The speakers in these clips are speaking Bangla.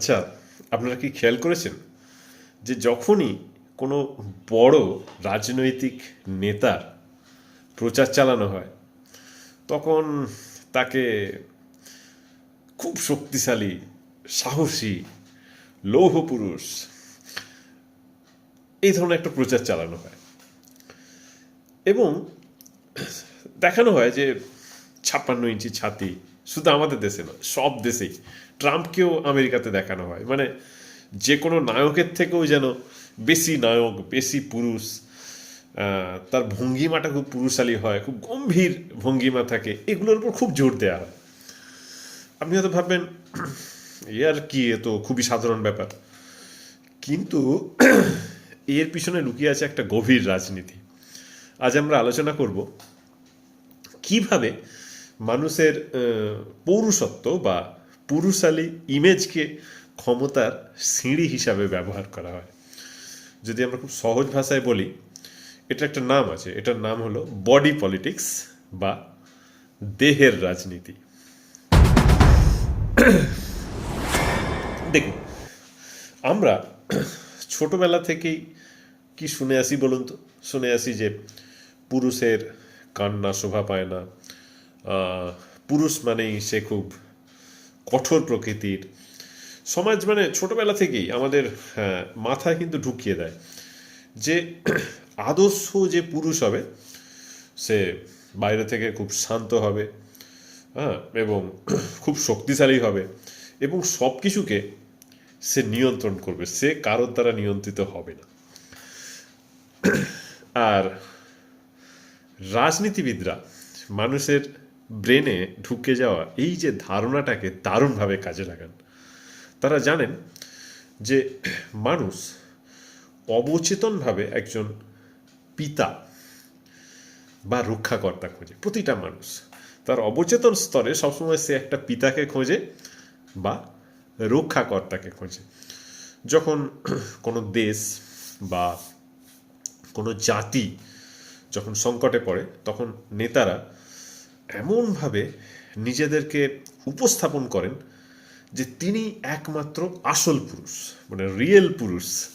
আচ্ছা আপনারা কি খেয়াল করেছেন যে যখনই কোনো বড় রাজনৈতিক নেতার প্রচার চালানো হয়, তখন তাকে খুব শক্তিশালী, সাহসী লৌহ পুরুষ এই ধরনের একটা প্রচার চালানো হয়। এবং দেখানো হয় যে ছাপ্পান্ন ইঞ্চি ছাতি শুধু আমাদের দেশে নয়, সব দেশেই। ট্রাম্পকেও আমেরিকাতে দেখানো হয়। মানে যে কোনো নায়কের থেকেও যেন বেশি নায়ক, বেশি পুরুষ তার ভঙ্গিমাটা খুব পুরুষালী হয়, খুব গম্ভীর ভঙ্গিমা থাকে, এগুলোর উপর খুব জোর দেওয়া হয়। আপনি হয়তো ভাববেন, এ আর কি, এ তো খুবই সাধারণ ব্যাপার। কিন্তু এর পিছনে লুকিয়ে আছে একটা গভীর রাজনীতি। আজ আমরা আলোচনা করব কীভাবে মানুষের পৌরুষত্ব বা পুরুষালী ইমেজকে ক্ষমতার সিঁড়ি হিসাবে ব্যবহার করা হয়। যদি আমরা খুব সহজ ভাষায় বলি, এটা একটা নাম আছে। এটার নাম হলো বডি পলিটিক্স বা দেহের রাজনীতি। দেখুন, আমরা ছোটবেলা থেকেই কি শুনে আসি বলুন তো? শুনে আসি যে পুরুষের কান্না শোভা পায় না। পুরুষ মানেই সে খুব কঠোর প্রকৃতির। সমাজ মানে ছোটবেলা থেকেই আমাদের হ্যাঁ, মাথায় কিন্তু ঢুকিয়ে দেয়। যে আদর্শ যে পুরুষ হবে সে বাইরে থেকে খুব শান্ত হবে হ্যাঁ এবং খুব শক্তিশালী হবে এবং সব কিছুকে সে নিয়ন্ত্রণ করবে। সে কারোর দ্বারা নিয়ন্ত্রিত হবে না। আর রাজনীতিবিদরা মানুষের ব্রেনে ঢুকে যাওয়া এই যে ধারণাটাকে দারুণভাবে কাজে লাগান। তারা জানেন যে মানুষ অবচেতনভাবে একজন পিতা বা রক্ষাকর্তা খোঁজে, প্রতিটা মানুষ। তার অবচেতন স্তরে সবসময় সে একটা পিতাকে খোঁজে বা রক্ষাকর্তাকে খোঁজে। যখন কোনো দেশ বা কোনো জাতি যখন সংকটে পড়ে, তখন নেতারা এমনভাবে নিজেদেরকে উপস্থাপন করেন যে তিনি একমাত্র আসল পুরুষ মানে রিয়েল পুরুষ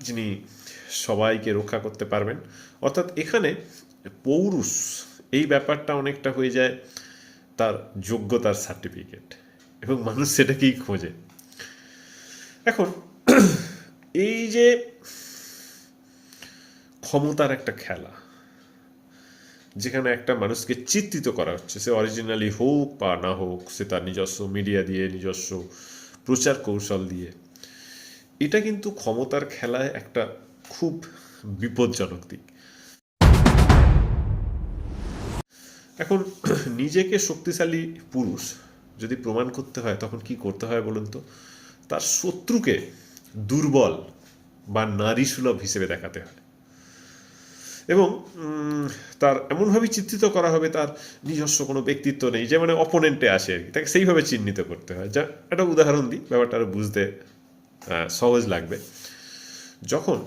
যিনি সবাইকে রক্ষা করতে পারবেন। অর্থাৎ এখানে পৌরুষ, এই ব্যাপারটা অনেকটা হয়ে যায় তার যোগ্যতার সার্টিফিকেট এবং মানুষ সেটাকেই খোঁজে। এখন, এই যে ক্ষমতার একটা খেলা যেখানে একটা মানুষকে চিত্রিত করা হচ্ছে। সে অরিজিনালি হোক বা না হোক, সে তার নিজস্ব মিডিয়া দিয়ে, নিজস্ব প্রচার কৌশল দিয়ে। এটা কিন্তু ক্ষমতার খেলায় একটা খুব বিপজ্জনক দিক। এখন নিজেকে শক্তিশালী পুরুষ যদি প্রমাণ করতে হয়, তখন কি করতে হয় বলুন তো? তার শত্রুকে দুর্বল বা নারী সুলভ হিসেবে দেখাতে হয়। এবং তার এমনভাবে চিত্রিত করা হবে তার নিজস্ব কোনো ব্যক্তিত্ব নেই, যে মানে অপোনেন্টে আসে। আর কি তাকে সেইভাবে চিহ্নিত করতে হয়। যা একটা উদাহরণ দিই, ব্যাপারটা আরও বুঝতে সহজ লাগবে। যখন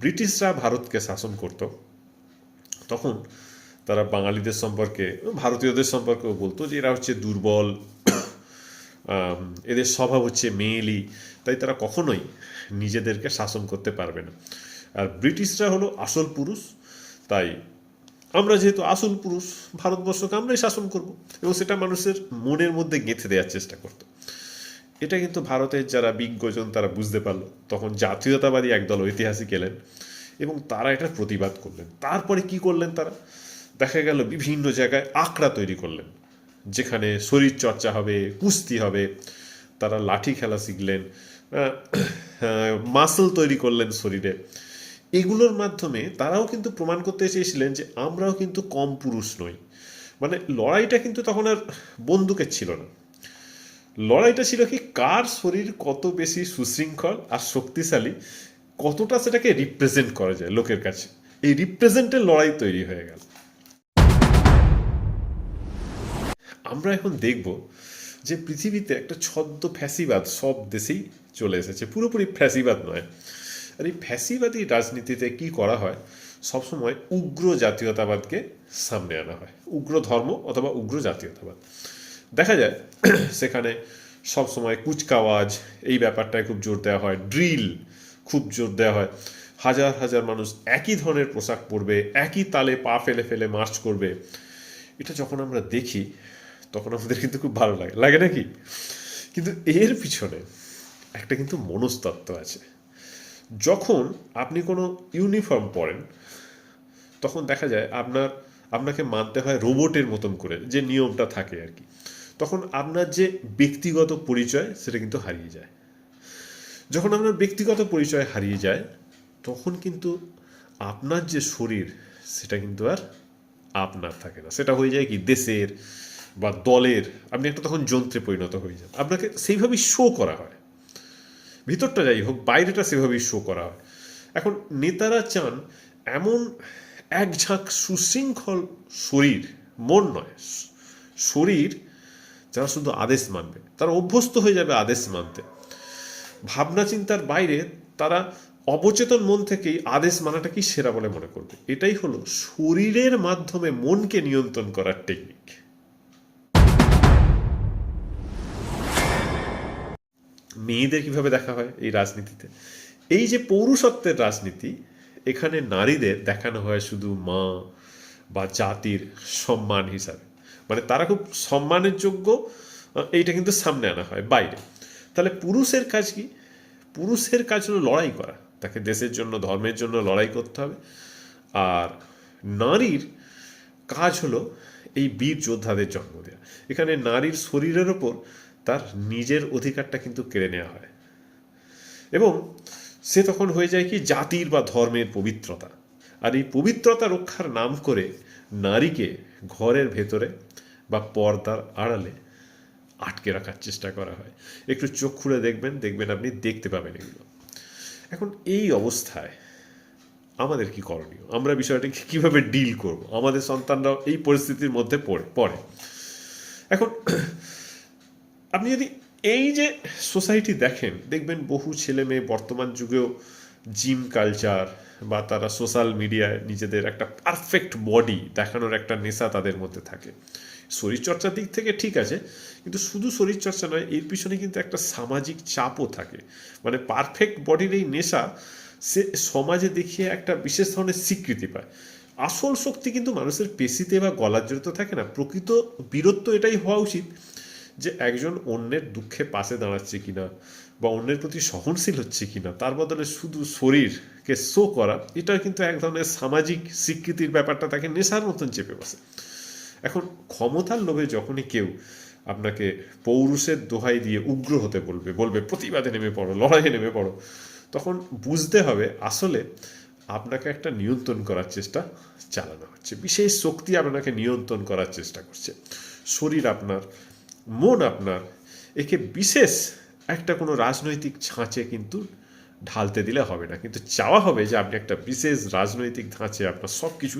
ব্রিটিশরা ভারতকে শাসন করত, তখন তারা বাঙালিদের সম্পর্কে, ভারতীয়দের সম্পর্কেও বলতো যে এরা হচ্ছে দুর্বল এদের স্বভাব হচ্ছে মেয়েলি, তাই তারা কখনোই নিজেদেরকে শাসন করতে পারবে না। আর ব্রিটিশরা হলো আসল পুরুষ, তাই আমরা যেহেতু আসল পুরুষ, ভারতবর্ষকে আমরাই শাসন করব এবং সেটা মানুষের মনের মধ্যে গেঁথে দেওয়ার চেষ্টা করত। এটা কিন্তু ভারতের যারা বিজ্ঞজন তারা বুঝতে পারল। তখন জাতীয়তাবাদী একদল ঐতিহাসিক এলেন এবং তারা এটার প্রতিবাদ করলেন। তারপরে কি করলেন তারা? দেখা গেল বিভিন্ন জায়গায় আখড়া তৈরি করলেন, যেখানে শরীর চর্চা হবে, কুস্তি হবে, তারা লাঠি খেলা শিখলেন মাসল তৈরি করলেন শরীরে। এগুলোর মাধ্যমে তারাও কিন্তু প্রমাণ করতে চেয়েছিলেন যে আমরাও কিন্তু কম পুরুষ নই। মানে লড়াইটা কিন্তু তখন আর বন্দুকের ছিল না। লড়াইটা ছিল কি কার শরীর কত বেশি সুশৃঙ্খল আর শক্তিশালী, কতটা সেটাকে রিপ্রেজেন্ট করা যায় লোকের কাছে। এই রিপ্রেজেন্টের লড়াই তৈরি হয়ে গেল। আমরা এখন দেখব যে পৃথিবীতে একটা ছদ্ম ফ্যাসিবাদ সব দেশেই চলে এসেছে। পুরোপুরি ফ্যাসিবাদ নয়। আর এই ফ্যাসিবাদী রাজনীতিতে কি করা হয়? সবসময় উগ্র জাতীয়তাবাদকে সামনে আনা হয়। উগ্র ধর্ম অথবা উগ্র জাতীয়তাবাদ। দেখা যায়, সেখানে সবসময় কুচকাওয়াজ, এই ব্যাপারটায় খুব জোর দেওয়া হয়। ড্রিল, খুব জোর দেওয়া হয়। হাজার হাজার মানুষ একই ধরনের পোশাক পরবে, একই তালে পা ফেলে ফেলে মার্চ করবে। এটা যখন আমরা দেখি, তখন আমাদের কিন্তু খুব ভালো লাগে। লাগে নাকি? কিন্তু এর পিছনে একটা কিন্তু মনস্তত্ত্ব আছে। যখন আপনি কোনো ইউনিফর্ম পরেন, তখন দেখা যায় আপনার, আপনাকে মানতে হয় রোবটের মতন করে, যে নিয়মটা থাকে আর কি। তখন আপনার যে ব্যক্তিগত পরিচয়, সেটা কিন্তু হারিয়ে যায়। যখন আপনার ব্যক্তিগত পরিচয় হারিয়ে যায়, তখন কিন্তু আপনার যে শরীর, সেটা কিন্তু আর আপনার থাকে না। সেটা হয়ে যায় কি, দেশের বা দলের, আপনি একটা তখন যন্ত্রে পরিণত হয়ে যান। আপনাকে সেইভাবেই শো করা হয়। ভিতরটা যাই হোক, বাইরেটা সেভাবেই শো করা হয়। এখন নেতারা চান এমন এক ঝাঁক সুশৃঙ্খল শরীর, মন নয়, শরীর যারা শুধু আদেশ মানবে, তারা অভ্যস্ত হয়ে যাবে আদেশ মানতে। ভাবনা চিন্তার বাইরে তারা অবচেতন মন থেকেই আদেশ মানাটাকেই সেরা বলে মনে করবে। এটাই হলো শরীরের মাধ্যমে মনকে নিয়ন্ত্রণ করার টেকনিক মেয়েদের কীভাবে দেখা হয় এই রাজনীতিতে? এই যে পৌরুষত্বের রাজনীতি, এখানে নারীদের দেখানো হয় শুধু মা বা জাতির সম্মান হিসাবে। মানে তারা খুব সম্মানের যোগ্য এইটা কিন্তু সামনে আনা হয় বাইরে। তাহলে পুরুষের কাজ কি? পুরুষের কাজ হলো লড়াই করা। তাকে দেশের জন্য, ধর্মের জন্য লড়াই করতে হবে। আর নারীর কাজ হলো এই বীর যোদ্ধাদের জন্ম দেওয়া এখানে নারীর শরীরের ওপর তার নিজের অধিকারটা কিন্তু কেড়ে নেওয়া হয়। এবং সে তখন হয়ে যায় কি জাতির বা ধর্মের পবিত্রতা। আর এই পবিত্রতা রক্ষার নাম করে নারীকে ঘরের ভেতরে বা পর্দার আড়ালে আটকে রাখার চেষ্টা করা হয়। একটু চোখ খুলে দেখবেন দেখবেন আপনি দেখতে পাবেন এগুলো। এখন এই অবস্থায় আমাদের কি করণীয়? আমরা বিষয়টাকে কীভাবে ডিল করব? আমাদের সন্তানরাও এই পরিস্থিতির মধ্যে পড়ে পড়ে। এখন আপনি যদি এই যে সোসাইটি দেখেন, দেখবেন বহু ছেলে মেয়ে বর্তমান যুগেও জিম কালচার বা তারা সোশ্যাল মিডিয়ায় নিজেদের একটা পারফেক্ট বডি দেখানোর একটা নেশা তাদের মধ্যে থাকে। শরীরচর্চার দিক থেকে ঠিক আছে, কিন্তু শুধু শরীরচর্চা নয়, এর পিছনে কিন্তু একটা সামাজিক চাপও থাকে। মানে পারফেক্ট বডির এই নেশা সে সমাজে দেখিয়ে একটা বিশেষ ধরনের স্বীকৃতি পায়। আসল শক্তি কিন্তু মানুষের পেশিতে বা গলার জড়িত থাকে না। প্রকৃত বীরত্ব এটাই হওয়া উচিত যে একজন অন্যের দুঃখে পাশে দাঁড়াচ্ছে কিনা বা অন্যের প্রতি সহনশীল হচ্ছে কিনা, তার বদলে শুধু শরীরকে শো করা এটা কিন্তু এক ধরনের সামাজিক স্বীকৃতির ব্যাপারটা তাকে নেশার মতন চেপে বসে। এখন ক্ষমতার লোভে যখনই কেউ আপনাকে পৌরুষের দোহাই দিয়ে উগ্র হতে বলবে বলবে, প্রতিবাদে নেমে পড়ো, লড়াইয়ে নেমে পড়ো, তখন বুঝতে হবে আসলে আপনাকে একটা নিয়ন্ত্রণ করার চেষ্টা চালানো হচ্ছে। বিশেষ শক্তি আপনাকে নিয়ন্ত্রণ করার চেষ্টা করছে। শরীর আপনার মন আপনার, একে বিশেষ একটা কোনো রাজনৈতিক ছাঁচে কিন্তু ঢালতে দিলে হবে না। কিন্তু চাওয়া হবে যে আপনি একটা বিশেষ রাজনৈতিক ধাঁচে আপনার সব কিছু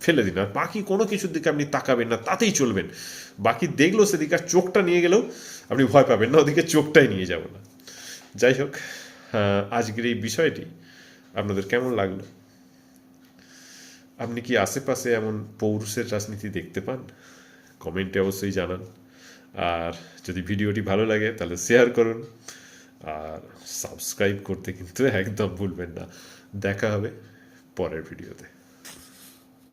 ফেলে দিন। আর বাকি কোনো কিছুর দিকে আপনি তাকাবেন না, তাতেই চলবেন। বাকি দেখল সেদিকে আর চোখটা নিয়ে গেলেও আপনি ভয় পাবেন না, ওদিকে চোখটাই নিয়ে যাব না। যাই হোক আজকের এই বিষয়টি আপনাদের কেমন লাগল? আপনি কি আশেপাশে এমন পৌরুষের রাজনীতি দেখতে পান? কমেন্টে অবশ্যই জানান। আর যদি ভিডিওটি ভালো লাগে, তাহলে শেয়ার করুন। আর সাবস্ক্রাইব করতে কিন্তু একদম ভুলবেন না। দেখা হবে পরের ভিডিওতে।